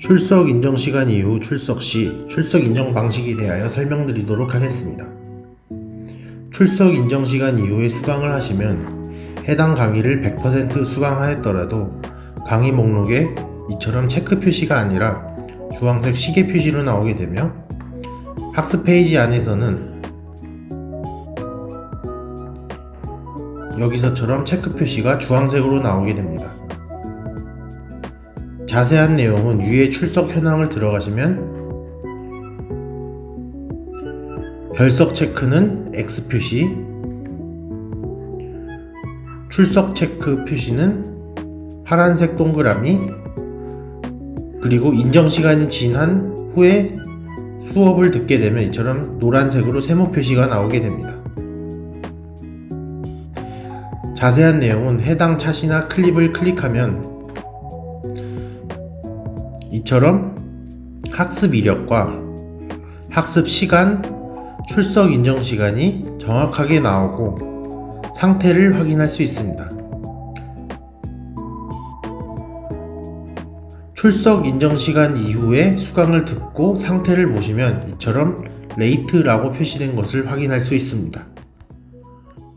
출석 인정 시간 이후 출석 시 출석 인정 방식에 대하여 설명드리도록 하겠습니다. 출석 인정 시간 이후에 수강을 하시면 해당 강의를 100% 수강하였더라도 강의 목록에 이처럼 체크 표시가 아니라 주황색 시계 표시로 나오게 되며 학습 페이지 안에서는 여기서처럼 체크 표시가 주황색으로 나오게 됩니다. 자세한 내용은 위에 출석 현황을 들어가시면 결석 체크는 X 표시, 출석 체크 표시는 파란색 동그라미, 그리고 인정 시간이 지난 후에 수업을 듣게 되면 이처럼 노란색으로 세모 표시가 나오게 됩니다. 자세한 내용은 해당 차시나 클립을 클릭하면 이처럼 학습 이력과 학습 시간, 출석 인정 시간이 정확하게 나오고 상태를 확인할 수 있습니다. 출석 인정 시간 이후에 수강을 듣고 상태를 보시면 이처럼 레이트라고 표시된 것을 확인할 수 있습니다.